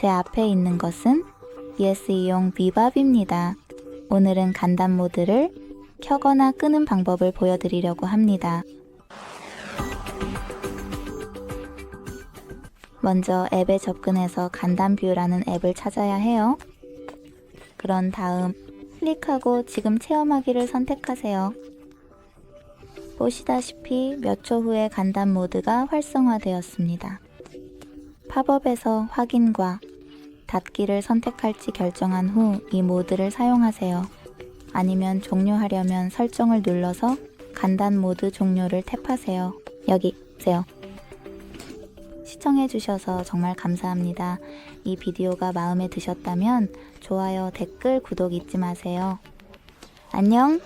제 앞에 있는 것은 ESE용 비밥입니다. 오늘은 간단 모드를 켜거나 끄는 방법을 보여드리려고 합니다. 먼저 앱에 접근해서 간단 뷰라는 앱을 찾아야 해요. 그런 다음 클릭하고 지금 체험하기를 선택하세요. 보시다시피 몇 초 후에 간단 모드가 활성화되었습니다. 팝업에서 확인과 닫기를 선택할지 결정한 후 이 모드를 사용하세요. 아니면 종료하려면 설정을 눌러서 간단 모드 종료를 탭하세요. 여기 보세요. 시청해주셔서 정말 감사합니다. 이 비디오가 마음에 드셨다면 좋아요, 댓글, 구독 잊지 마세요. 안녕!